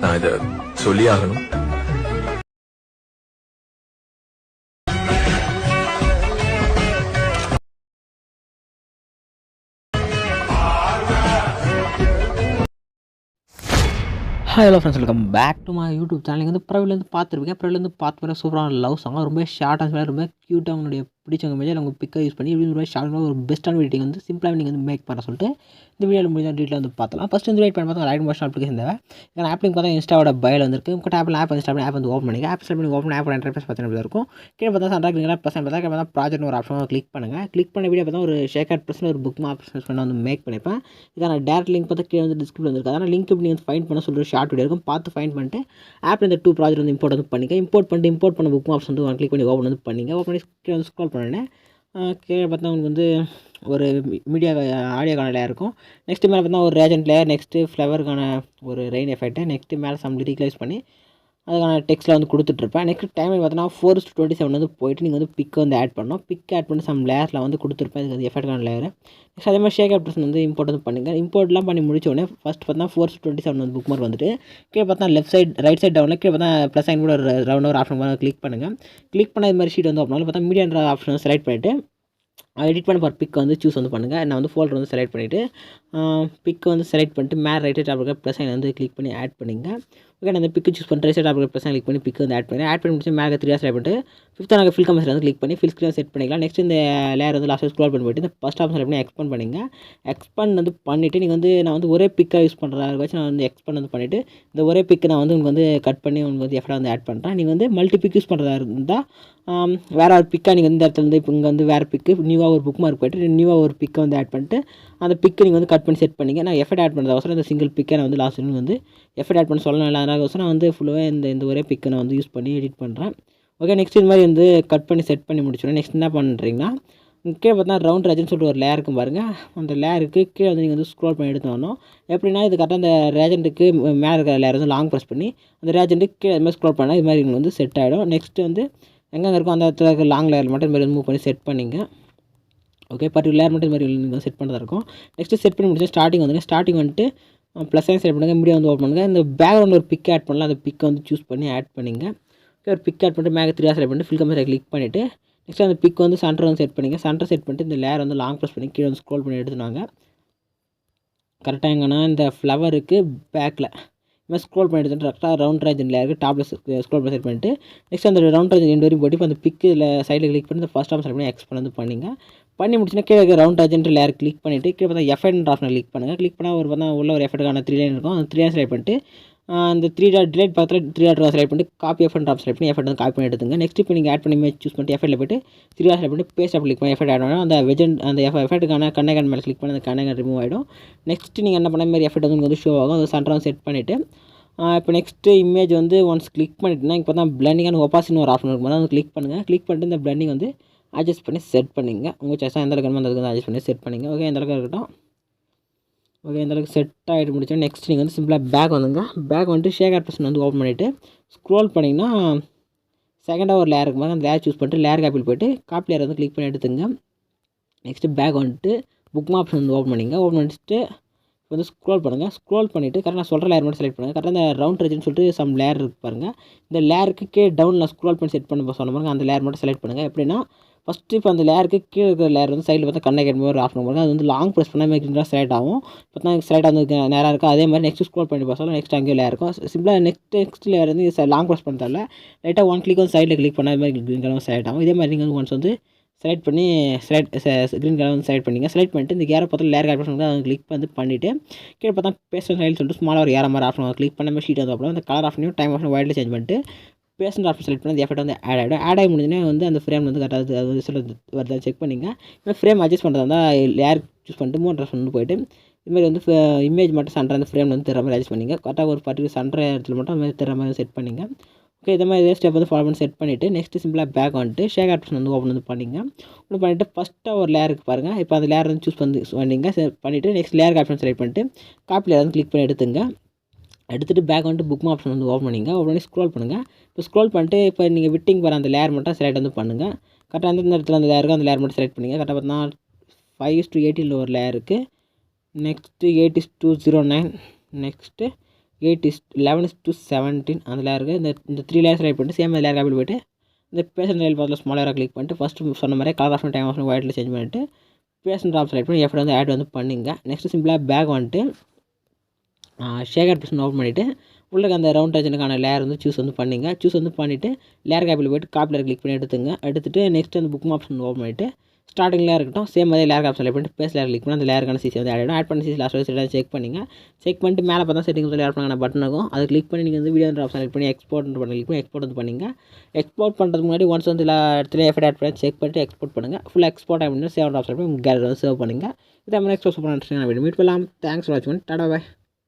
நான் இதை சொல்லி ஆகணும் hi hello friends welcome back to my YouTube channel வந்து ப்ரவிலேருந்து பார்த்துருப்பீங்க ப்ரவிலேருந்து பார்த்து வர சூப்பரான லவ் சாங் ரொம்ப ஷார்ட்டாக ரொம்ப க்யூட்டாக அவங்களுடைய பிடிச்சவங்க மேலே உங்கள் பிக்கை யூஸ் பண்ணி இப்படி ரொம்ப ஷார்ட்டாக ஒரு பெஸ்ட்டான வீடியோ வந்து சிம்பிளாக நீங்கள் வந்து மேக் பண்ண சொல்லிட்டு இந்த வீடியோவில் முடிஞ்ச டீட்டில் வந்து பார்த்தலாம் ஃபஸ்ட் இந்த வெயிட் பண்ணி பார்த்தா ரைட் மோஷன் அப்ளிகேஷன் தேவை. ஏன்னா ஆப் பார்த்தா இன்ஸ்டாவோட பயில் வந்துருக்கு. உங்கள் ஆப்பில் ஆப் இன்ஸ்டா ஆப் வந்து ஓப்பன் பண்ணி ஆப் ஸ்டார்ட் பண்ணி ஓப்பன் ஆப் இன்டர்ஃபேஸ் பார்த்தீங்கன்னா இருக்கும் கீழே பார்த்தா சண்டா கிளிக் பார்த்தா பார்த்தா ப்ராஜெக்ட் ஒரு ஆப்ஷன் கிளிக் பண்ணுங்கள் கிளிக் பண்ண வீடியோ பார்த்தா ஒரு ஷேக் அட் ப்ளஸ் ஒரு புக் மார்க் பண்ண வந்து மேக் பண்ணிப்பேன். இதுக்கான டேரக்ட் லிங்க் பார்த்தா கீழே வந்து டிஸ்கிரிப்ஷன் வந்துருக்கு. அதனால் லிங்க் இப்படி வந்து ஃபைன் பண்ண சொல்லிட்டு ஷார்ட் வீடியோ இருக்கும். பார்த்து ஃபைன் பண்ணிட்டு ஆப்பில் இந்த டூ ப்ராஜெக்ட் வந்து இம்போர்ட் வந்து பண்ணிக்க இம்போர்ட் பண்ணிட்டு இம்போர்ட் பண்ண புக் மார்க்ஸ் வந்து கிளிக் பண்ணி ஓப்பன் வந்து பண்ணிங்க ஓப்பன் பண்ணி கீழே வந்து ஸ்க்ரோல் பண்ணினேன் கீழே பார்த்தா உங்களுக்கு வந்து ஒரு மீடியா ஆடியோக்கான லேயர் இருக்கும். நெக்ஸ்ட்டு மேலே பார்த்தா ஒரு ரேஜன் லேயர் நெக்ஸ்ட்டு ஃப்ளவருக்கான ஒரு ரெயின் எஃபெக்ட்டு நெக்ஸ்ட்டு மேலே சம் லிரிக்லைஸ் பண்ணி அதுக்கான டெக்ஸ்ட்டில் வந்து கொடுத்துட்ருப்பேன் நெக்ஸ்ட் டைம் பார்த்தீங்கன்னா ஃபோர் டுவெண்ட்டி செவன் வந்து போயிட்டு நீங்கள் வந்து பிக் வந்து ஆட் பண்ணணும். பிக் ஆட் பண்ணி சம் லேயரில் வந்து கொடுத்துருப்பேன். இதுக்கு வந்து எஃபெக்டான லேயர் நெக்ஸ்ட் அதே மாதிரி ஷேக் ஆப்ரேஷன் வந்து இம்போர்ட் வந்து பண்ணுங்க. இம்போர்ட்லாம் பண்ணி முடிச்ச உடனே ஃபஸ்ட் பார்த்தா ஃபோர் டுவெண்ட்டி செவன் வந்து புக் மார்க் வந்துட்டு கீழே பார்த்தா லெஃப்ட் சைட் ரைட் சைட் டவுனில் கீழே பார்த்தா ப்ளஸ் சைன் கூட ஒரு ரவுண்ட் ஒரு ஆப்ஷன் கிளிக் பண்ணுங்கள் கிளிக் பண்ண இது மாதிரி ஷீட் வந்து ஓப்பன் பார்த்தா மீடியான்ற ஆப்ஷன் செலக்ட் பண்ணிவிட்டு எடிட் பண்ண போகிற பிக் வந்து சூஸ் வந்து பண்ணுங்கள் நான் வந்து ஃபோல்டர் வந்து செலக்ட் பண்ணிவிட்டு பிக்கு வந்து செலக்ட் பண்ணிட்டு மேலே ரைட் சைட் ப்ளஸ் சைன் வந்து கிளிக் பண்ணி ஆட் பண்ணிங்க. ஓகே நான் அந்த பிக்கு சூஸ் பண்ணி ரைட் சைட் ஆப்ல ப்ளஸ் கிளிக் பண்ணி பிக் வந்து ஆட் பண்ணி ஆட் பண்ணி முடிச்சு மேலே த்ரீ செலக்ட் பண்ணிட்டு ஃபிஃப்த் நாங்கள் ஃபில் கமர்ஸ் வந்து கிளிக் பண்ணி ஃபில் ஸ்க்ரீன் செட் பண்ணிக்கலாம். நெக்ஸ்ட் இந்த லேயர் வந்து லாஸ்ட் ஸ்க்ரோல் பண்ணி போயிட்டு இந்த ஃபஸ்ட் ஆப்ஷன் செலக்ட் பண்ணி எக்ஸ்பெண்ட் பண்ணிங்க. எக்ஸ்பெண்ட் வந்து பண்ணிவிட்டு நீங்கள் வந்து நான் வந்து ஒரே பிக்காக யூஸ் பண்ணுறதா வச்சு நான் வந்து எக்ஸ்பெண்ட் வந்து பண்ணிவிட்டு இந்த ஒரே பிக்கு நான் வந்து உங்களுக்கு வந்து கட் பண்ணி உங்களுக்கு வந்து எஃபர்ட் வந்து ஆட் பண்ணுறேன் நீங்கள் வந்து மல்டி பிக் யூஸ் பண்ணுறதா இருந்தால் வேறு ஒரு பிக்காக நீங்கள் இந்த இடத்துல வந்து இப்போ இங்கே வந்து வேறு பிக்கு நியூவாக ஒரு புக் மார்க் போய்ட்டு நியூவாக ஒரு பிக்கை வந்து ஆட் பண்ணிட்டு அந்த பிக்கை நீங்கள் வந்து கட் பண்ணி செட் பண்ணிங்க. நான் எஃபர்ட் ஆட் பண்ணுறது அவசரம் இந்த சிங்கிள் பிக்கை நான் வந்து லாஸ்ட் வந்து எஃபர்ட் ஆட் பண்ண சொல்லணும். இல்லை அதனால நான் வந்து ஃபுல்லாக இந்த இந்த ஒரே பிக்கை நான் வந்து யூஸ் பண்ணி எடிட் பண்ணுறேன் ஓகே நெக்ஸ்ட் இது மாதிரி வந்து கட் பண்ணி செட் பண்ணி முடிச்சிடும் நெக்ஸ்ட் என்ன பண்ணுறீங்கன்னா கீழே பார்த்தா ரவுண்ட் ரேஜன் சொல்லிட்டு ஒரு லேயருக்கும் இருக்கும் பாருங்கள் அந்த லேயருக்கு கீழே வந்து நீங்கள் வந்து ஸ்க்ரோல் பண்ணி எடுத்து வரணும். எப்படின்னா இது கரெக்டாக அந்த ரேஜென்ட்டுக்கு மேலே இருக்கிற லேயர் வந்து லாங் ப்ரெஸ் பண்ணி அந்த ரேஜென்ட்டுக்கு கீழே இது மாதிரி ஸ்க்ரோல் பண்ணால் இது மாதிரி உங்களுக்கு வந்து செட் ஆகிடும் நெக்ஸ்ட்டு வந்து எங்கெங்கே இருக்கும் அந்த இடத்துல இருக்க லாங் லேயர் மட்டும் இது மாதிரி மூவ் பண்ணி செட் பண்ணிங்க. ஓகே பர்டிகுலர் லேயர் மட்டும் இது மாதிரி நீங்கள் செட் பண்ணுறதா இருக்கும். நெக்ஸ்ட்டு செட் பண்ணி முடிச்சு ஸ்டார்டிங் வந்துங்க ஸ்டார்டிங் வந்துட்டு ப்ளஸ் சைன் செட் பண்ணுங்கள் மீடியா வந்து ஓப்பன் பண்ணுங்கள் இந்த பேக்ரவுண்டில் ஒரு பிக் ஆட் பண்ணலாம். அந்த பிக்கை வந்து சூஸ் பண்ணி ஆட் பண்ணிங்க. ஓகே ஒரு பிக் ஆட் பண்ணிட்டு மேக த்ரீ செலக்ட் பண்ணிட்டு ஃபில் கம்பெனி கிளிக் பண்ணிவிட்டு நெக்ஸ்ட் அந்த பிக் வந்து சென்டர் வந்து செட் பண்ணிங்க. சென்டர் செட் பண்ணிட்டு இந்த லேயர் வந்து லாங் ப்ரெஸ் பண்ணி கீழே வந்து ஸ்க்ரோல் பண்ணி எடுத்துனாங்க. கரெக்டாக எங்கன்னா இந்த ஃப்ளவருக்கு பேக்கில் இது ஸ்க்ரோல் பண்ணி கரெக்டாக ரவுண்ட் ரேஜன் லேயருக்கு டாப்ல ஸ்க்ரோல் பண்ணி செட் பண்ணிட்டு நெக்ஸ்ட் அந்த ரவுண்ட் ரேஜன் ரெண்டு வரையும் போட்டு இப்போ அந்த பிக்கு இல்லை சைடில் கிளிக் பண்ணி இந்த ஃபஸ்ட் ஆப்ஷன் செலக்ட் பண்ணி எக்ஸ்பெண்ட் வந்து பண்ணிங்க. பண்ணி முடிச்சுன்னா கீழே ரவுண்ட் அஜென்ட் லேயர் கிளிக் பண்ணிவிட்டு கீழே பார்த்தா எஃபெக்ட் ஆப்ஷன் கிளிக் பண்ணுங்கள் கிளிக் பண்ணால் ஒரு பார்த்தா உள்ள ஒரு எஃபெக்ட்டுக்கான த்ரீ லைன் இருக்கும். அந்த த்ரீ லைன் செலக்ட் பண்ணிட்டு அந்த த்ரீ டாட் டிலேட் பக்கத்தில் த்ரீ டாட் செலக்ட் பண்ணிட்டு காப்பி எஃபெக்ட் ட்ராப் செலக்ட் பண்ணி எஃபெக்ட் வந்து காப்பி பண்ணி எடுத்துங்க. நெக்ஸ்ட் இப்போ நீங்கள் ஆட் பண்ணி சூஸ் பண்ணிட்டு எஃபெக்ட்டில் போய்ட்டு த்ரீ டாட் செலக்ட் பண்ணிட்டு பேஸ்ட் கிளிக் பண்ணி எஃபெக்ட் ஆட் அந்த வெஜன் அந்த எஃப் எஃபெக்ட்டுக்கான கண்ணகன் மேலே கிளிக் பண்ணி அந்த கண்ணகன் ரிமூவ் ஆகிடும் நெக்ஸ்ட் நீங்கள் என்ன பண்ண மாதிரி எஃபெக்ட் வந்து உங்களுக்கு ஷோ ஆகும். அந்த சென்டராக செட் பண்ணிவிட்டு இப்போ நெக்ஸ்ட்டு இமேஜ் வந்து ஒன்ஸ் கிளிக் பண்ணிட்டுனா இப்போ தான் பிளண்டிங்கான ஒப்பாசின்னு ஒரு ஆப்ஷன் இருக்கும். அதை கிளிக் பண்ணுங்கள் கிளிக் பண்ணிட்டு இந்த பிளண்டிங் வந்து அட்ஜஸ்ட் பண்ணி செட் பண்ணிங்க. உங்கள் சாய்ஸாக எந்த அளவுக்கு அந்த வந்து அட்ஜஸ்ட் பண்ணி செட் பண்ணிங்க. ஓகே எந்த அளவுக்கு இருக்கட்டும். ஓகே இந்த அளவுக்கு செட் ஆகிட்டு முடிச்சா நெக்ஸ்ட் நீங்கள் வந்து சிம்பிளாக பேக் வந்துங்க. பேக் வந்துட்டு ஷேக் ஆப்ஷன் வந்து ஓப்பன் பண்ணிவிட்டு ஸ்க்ரோல் பண்ணிங்கன்னா செகண்டாக ஒரு லேயருக்கு இருக்கும் அந்த லேயர் சூஸ் பண்ணிட்டு லேயர் காப்பியில் போய்ட்டு காப்பி லேயர் வந்து கிளிக் பண்ணி எடுத்துங்க. நெக்ஸ்ட்டு பேக் வந்துட்டு புக் ஆப்ஷன் வந்து ஓப்பன் பண்ணிங்க. ஓப்பன் பண்ணிட்டு வந்து ஸ்க்ரோல் பண்ணுங்கள் ஸ்க்ரோல் பண்ணிவிட்டு கரெக்டாக நான் சொல்கிற லேர் மட்டும் செலக்ட் பண்ணுங்கள் கரெக்டாக இந்த ரவுண்ட் ரேஜ்னு சொல்லிட்டு சம் லேயர் இருக்கு பாருங்கள் இந்த லேயருக்கு கீழே டவுனில் ஸ்க்ரோல் பண்ணி செட் பண்ண சொன்ன பாருங்க. அந்த லேர் மட்டும் செலக்ட் பண்ணுங்கள் எப்படின்னா ஃபஸ்ட்டு இப்போ அந்த லேயருக்கு கீழே இருக்கிற லேர் வந்து சைடில் பார்த்தா கண்ணை கேட்கும் ஒரு ஆஃப் பாருங்க அது வந்து லாங் ப்ரெஸ் பண்ணால் மேக்கிங்காக செலக்ட் ஆகும். பார்த்தா செலக்ட் வந்து நேராக இருக்கும் அதே மாதிரி நெக்ஸ்ட் ஸ்க்ரோல் பண்ணி பார்த்தா நெக்ஸ்ட் அங்கேயும் லேயர் இருக்கும். சிம்பிளாக நெக்ஸ்ட் நெக்ஸ்ட் லேயர் வந்து லாங் ப்ரெஸ் பண்ண தரல லைட்டாக ஒன் கிளிக் வந்து சைடில் கிளிக் பண்ணால் மாதிரி க்ரீன் கலர் செலக்ட் ஆகும். இதே மாதிரி நீங்கள் வந்து ஒன்ஸ் வந்து செலக்ட் பண்ணி செலக்ட் க்ரீன் கலர் வந்து செலக்ட் பண்ணிங்க. செலக்ட் பண்ணிட்டு இந்த கேரை பார்த்தா லேயர் ஆப்ஷன் வந்து அதை கிளிக் வந்து பண்ணிவிட்டு கீழே பார்த்தா பேஸ்ட் சைடு சொல்லிட்டு ஸ்மாலாக ஒரு ஏற மாதிரி ஆப்ஷன் கிளிக் பண்ண மாதிரி ஷீட் வந்து அப்புறம் அந்த கலர் ஆப்ஷனையும் டைம் ஆப்ஷன் வைடில் சேஞ்ச் பண்ணிட்டு பேசண்ட் ஆப்ஷன் செலக்ட் பண்ணி அந்த எஃபெக்ட் வந்து ஆட் ஆகிடும் ஆட் ஆகி முடிஞ்சுன்னா வந்து அந்த ஃப்ரேம் வந்து கரெக்டாக அது சில வருதா செக் பண்ணிங்க. இல்லை ஃப்ரேம் அட்ஜஸ்ட் பண்ணுறதா இருந்தால் லேயர் சூஸ் பண்ணிட்டு மூணு ட்ரெஸ் வந்து போயிட்டு இதுமாதிரி வந்து இமேஜ் மட்டும் சண்டை அந்த ஃப்ரேம் வந்து தர மாதிரி அட்ஜஸ்ட் பண்ணிங்க. கரெக்டாக ஒரு பர்டிகுலர் சண்டை இடத்துல மட்டும் அந்த மாதிரி தர மாதிரி செட் பண்ணிங்க. ஓகே இதே மாதிரி ஸ்டெப் வந்து ஃபாலோ பண்ணி செட் பண்ணிவிட்டு நெக்ஸ்ட் சிம்பிளாக பேக் வந்துட்டு ஷேக் ஆப்ஷன் வந்து ஓப்பன் வந்து பண்ணிங்க. ஓப்பன் பண்ணிவிட்டு ஃபஸ்ட்டாக ஒரு லேயருக்கு பாருங்கள் இப்போ அந்த லேயர் வந்து சூஸ் பண்ணி பண்ணிங்க. பண்ணிவிட்டு நெக்ஸ்ட் லேருக்கு ஆப்ஷன் செலக்ட் பண்ணிட்டு காப்பி லேயர் வந்து கிளிக் பண்ணி எடுத்துங்க. எடுத்துகிட்டு பேக் வந்துட்டு புக் ஆப்ஷன் வந்து ஓப்பன் பண்ணிங்க. ஓப்பன் பண்ணி ஸ்க்ரோல் பண்ணுங்கள் இப்போ ஸ்க்ரோல் பண்ணிட்டு இப்போ நீங்கள் விட்டிங் வர அந்த லேயர் மட்டும் செலக்ட் வந்து பண்ணுங்கள் கரெக்டாக அந்த இடத்துல அந்த லேயருக்கு அந்த லேயர் மட்டும் செலக்ட் பண்ணிங்க. கரெக்டாக பார்த்தீங்கன்னா ஃபைவ் இஸ் டூ எயிட்டியில் ஒரு லேயர் இருக்குது next eight is two zero nine next eight is eleven is two seventeen அந்த லேயருக்கு இந்த இந்த த்ரீ லேயர் செலக்ட் பண்ணிட்டு சேம் லேயர் காப்பி போய்ட்டு இந்த பேசன் ரயில் ஸ்மால் ஸ்மாலராக கிளிக் பண்ணிட்டு ஃபஸ்ட்டு சொன்ன மாதிரி கலர் ஆப்ஷன் டைம் ஆப்ஷன் ஒயிட்டில் சேஞ்ச் பண்ணிட்டு பேஷன் ஆப்ஷன் செலக்ட் பண்ணி எஃபர்ட் வந்து ஆட் வந்து பண்ணிங்க. நெக்ஸ்ட்டு சிம்பிளாக பேக் வந்துட்டு ஷேகர் பிஸ்ன் ஓப்பன் பண்ணிவிட்டு உள்ளே அந்த ரவுண்ட் டச்சனுக்கான லேயர் வந்து சூஸ் வந்து பண்ணிங்க. சூஸ் வந்து பண்ணிவிட்டு லேயர் காப்பியில் போய்ட்டு காப்பியில் கிளிக் பண்ணி எடுத்துங்க. எடுத்துகிட்டு நெக்ஸ்ட் வந்து புக் ஆப்ஷன் ஓப்பன் பண்ணிவிட்டு ஸ்டார்டிங் இருக்கட்டும் சேம் அதே லேயர் ஆப்ஷன் பண்ணிட்டு பேஸ் லேயர் கிளிக் பண்ணி அந்த லேயருக்கான சிசி வந்து ஆட் ஆகிடும் ஆட் பண்ணி சிசி லாஸ்ட் வரைக்கும் செக் பண்ணிங்க. செக் பண்ணிட்டு மேலே பார்த்தா செட்டிங் சொல்லி ஆட் பண்ண பட்டன் இருக்கும் அதை கிளிக் பண்ணி நீங்கள் வந்து வீடியோ ஆப்ஷன் கிளிக் பண்ணி எக்ஸ்போர்ட் பண்ணி கிளிக் பண்ணி எக்ஸ்போர்ட் வந்து பண்ணிங்க. எக்ஸ்போர்ட் பண்ணுறதுக்கு முன்னாடி ஒன்ஸ் வந்து எல்லா இடத்துலையும் எஃபர்ட் ஆட் பண்ணி செக் பண்ணிட்டு எக்ஸ்போர்ட் பண்ணுங்கள் ஃபுல் எக்ஸ்போர்ட் ஆகிட்டு சேவ் ஆப்ஷன் பண்ணி கேலரி வந்து சேவ் பண்ணுங்கள் இதே மாதிரி எக்ஸ்போர்ட் பண்ண மீட் பண்ணலாம். தேங்க்ஸ் ஃபார் வாட்சிங் டாடா பாய்